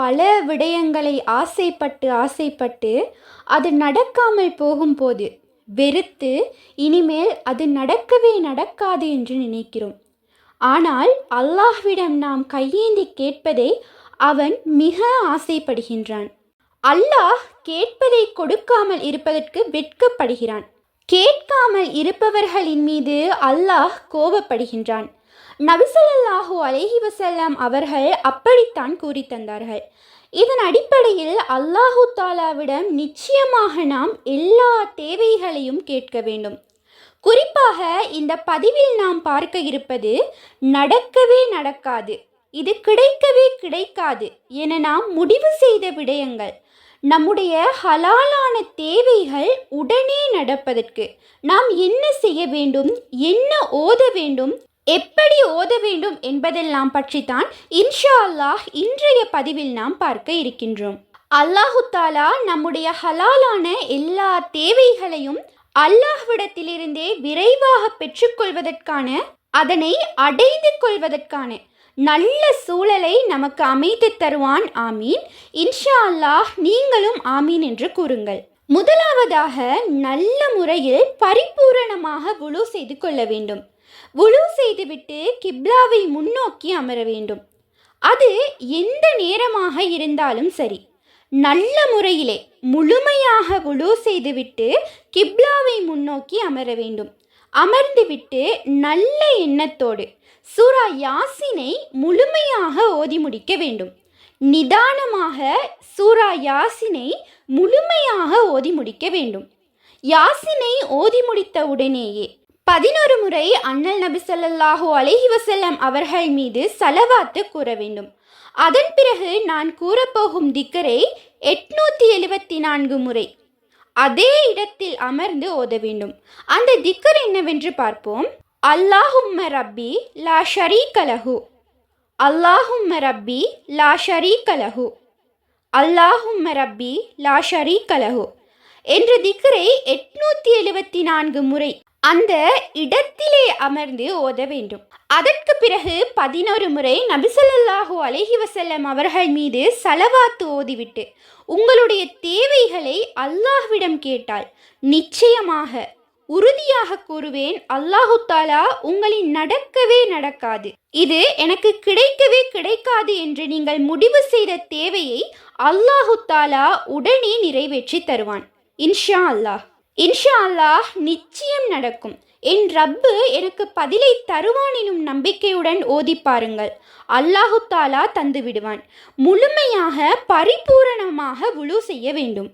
பல விடயங்களை ஆசைப்பட்டு ஆசைப்பட்டு அது நடக்காமல் போகும்போது வெறுத்து இனிமேல் அது நடக்கவே நடக்காது என்று நினைக்கிறோம். ஆனால் அல்லாஹ்விடம் நாம் கையேந்தி கேட்பதை அவன் மிக ஆசைப்படுகின்றான். அல்லாஹ் கேட்பதை கொடுக்காமல் இருப்பதற்கு வெட்கப்படுகிறான். கேட்காமல் இருப்பவர்களின் மீது அல்லாஹ் கோபப்படுகின்றான். நபிசல்லாஹு அலைஹி வசல்லாம் அவர்கள் அப்படித்தான் கூறி தந்தார்கள். இதன் அடிப்படையில் அல்லாஹு தாலாவிடம் நிச்சயமாக நாம் எல்லா தேவைகளையும் கேட்க வேண்டும். குறிப்பாக இந்த பதிவில் நாம் பார்க்க இருப்பது நடக்கவே நடக்காது இது கிடைக்கவே கிடைக்காது என நாம் முடிவு செய்த விடயங்கள். நம்முடைய ஹலாலான தேவைகள் உடனே நடப்பதற்கு நாம் என்ன செய்ய வேண்டும் என்ன ஓத வேண்டும் எப்படி ஓத வேண்டும் என்பதெல்லாம் பற்றித்தான் இன்ஷா அல்லாஹ் இன்றைய பதிவில் நாம் பார்க்க இருக்கின்றோம். அல்லாஹு தாலா நம்முடைய ஹலாலான எல்லா தேவைகளையும் அல்லாஹ்விடத்திலிருந்தே விரைவாக பெற்றுக்கொள்வதற்கான அதனை அடைந்து கொள்வதற்கான நல்ல சூழலை நமக்கு அமைத்து தருவான். ஆமீன். இன்ஷா அல்லாஹ் நீங்களும் ஆமீன் என்று கூறுங்கள். முதலாவதாக நல்ல முறையில் பரிபூரணமாக குழு செய்து கொள்ள வேண்டும். உழு செய்துவிட்டு கிப்லாவை முன்னோக்கி அமர வேண்டும். அது எந்த நேரமாக இருந்தாலும் சரி. நல்ல முறையிலே முழுமையாக உழு செய்துவிட்டு கிப்லாவை முன்னோக்கி அமர வேண்டும். அமர்ந்துவிட்டு நல்ல எண்ணத்தோடு சூரா யாசினை முழுமையாக ஓதி முடிக்க வேண்டும். நிதானமாக சூரா யாசினை முழுமையாக ஓதி முடிக்க வேண்டும். யாசினை ஓதி முடித்த உடனேயே பதினொரு முறை அண்ணல் நபி சல்லாஹூ அலஹி வசல்லம் அவர்கள் மீது சலவாத்து கூற வேண்டும். அதன் பிறகு நான் கூறப்போகும் திக்கரை எட்நூத்தி எழுபத்தி நான்கு முறை அதே இடத்தில் அமர்ந்து ஓத வேண்டும். அந்த திக்கர் என்னவென்று பார்ப்போம். அல்லாஹும்ம ரப்பி லா ஷரீக லஹு. அல்லாஹும்ம ரப்பி லா ஷரீக லஹு. அல்லாஹும்ம ரப்பி லா ஷரீக லஹு. என்ற திக்கரை எட்நூத்தி எழுபத்தி நான்கு முறை அந்த இடத்திலே அமர்ந்து ஓத வேண்டும். அதற்கு பிறகு பதினோரு முறை நபிசல்லாஹு அலஹி வசல்லம் அவர்கள் மீது சலவாத்து ஓதிவிட்டு உங்களுடைய தேவைகளை அல்லாஹ்விடம் கேட்டால் நிச்சயமாக உறுதியாக கூறுவேன் அல்லாஹு தாலா உங்களின் நடக்கவே நடக்காது. இது எனக்கு கிடைக்கவே கிடைக்காது என்று நீங்கள் முடிவு செய்த தேவையை அல்லாஹு தாலா உடனே நிறைவேற்றி தருவான். இன்ஷா அல்லாஹ். இன்ஷா அல்லாஹ் நிச்சயம் நடக்கும். என் ரப்பு எனக்கு பதிலை தருவான் எனும் நம்பிக்கையுடன் ஓதி பாருங்கள். அல்லாஹு தாலா தந்து விடுவான். முழுமையாக பரிபூரணமாக உழு செய்ய வேண்டும்.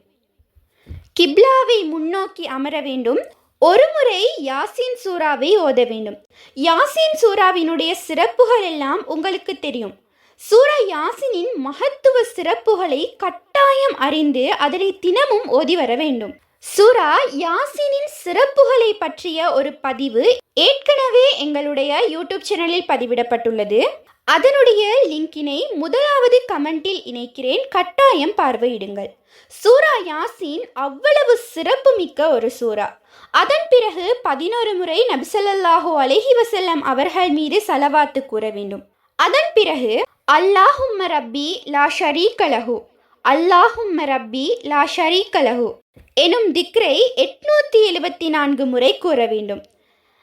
கிப்லாவை முன்னோக்கி அமர வேண்டும். ஒருமுறை யாசின் சூறாவை ஓத வேண்டும். யாசின் சூறாவினுடைய சிறப்புகள் எல்லாம் உங்களுக்கு தெரியும். சூரா யாசினின் மகத்துவ சிறப்புகளை கட்டாயம் அறிந்து அதனை தினமும் ஓதி வர வேண்டும். சூரா யாசினின் சிறப்புகளை பற்றிய ஒரு பதிவு ஏற்கனவே எங்களுடைய யூடியூப் சேனலில் பதிவிடப்பட்டுள்ளது. அதனுடைய லிங்கினை முதலாவது கமெண்டில் இணைக்கிறேன். கட்டாயம் பார்வையிடுங்கள். சூரா யாசின் அவ்வளவு சிறப்பு மிக்க ஒரு சூரா. அதன் பிறகு பதினோரு முறை நபிசல்லாஹு அலஹி வசல்லம் அவர்கள் மீது சலவாத்து கூற வேண்டும். அதன் பிறகு அல்லாஹும் ரப்பி லா ஷரீக் அலஹு அல்லாஹும் ரப்பி லா ஷரீக் அலஹு எனும் திக்ரை எட்நூத்தி எழுபத்தி நான்கு முறை கூற வேண்டும்.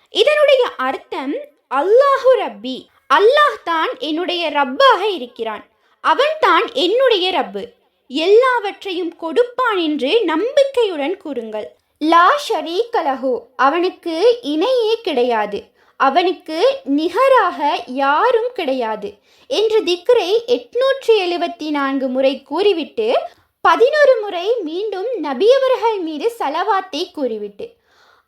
இதனுடைய அர்த்தம் அல்லாஹு ரப்பி அல்லாஹ் தான் என்னுடைய ரப்பாக இருக்கிறான். அவன் தான் என்னுடைய ரப்பு. எல்லாவற்றையும் கொடுப்பான் என்று நம்பிக்கையுடன் கூறுங்கள். லா ஷரீகலஹு அவனுக்கு இணையே கிடையாது. அவனுக்கு நிகராக யாரும் கிடையாது என்று திக்ரை எட்நூற்றி எழுபத்தி நான்கு முறை கூறிவிட்டு பதினொரு முறை மீண்டும் நபியவர்கள் மீது சலவாத்தை கூறிவிட்டு.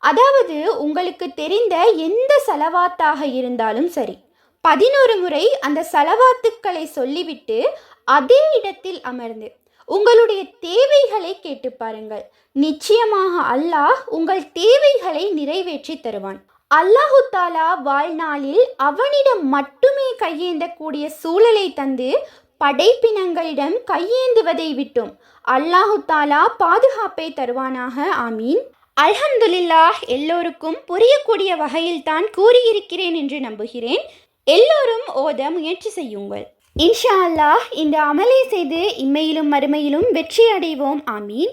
அதாவது உங்களுக்கு தெரிந்த எந்த சலவாத்தாக இருந்தாலும் சரி பதினொரு முறை அந்த சலவாத்துக்களை சொல்லிவிட்டு அதே இடத்தில் அமர்ந்து உங்களுடைய தேவைகளை கேட்டு பாருங்கள். நிச்சயமாக அல்லாஹ் உங்கள் தேவைகளை நிறைவேற்றி தருவான். அல்லாஹு தாலா வாழ்நாளில் அவனிடம் மட்டுமே கையேந்தக்கூடிய சூழலை தந்து படைப்பினங்களிடம் கையேந்துவதை விட்டும். அல்லாஹு தாலா பாதுகாப்பை தருவானாக. ஆமீன். அல்ஹம்துலில்லா எல்லோருக்கும் புரியக்கூடிய வகையில் தான் கூறியிருக்கிறேன் என்று நம்புகிறேன். எல்லோரும் ஓத முயற்சி செய்யுங்கள். இன்ஷா அல்லாஹ் இந்த அமலை செய்து இம்மையிலும் மறுமையிலும் வெற்றி அடைவோம். ஆமீன்.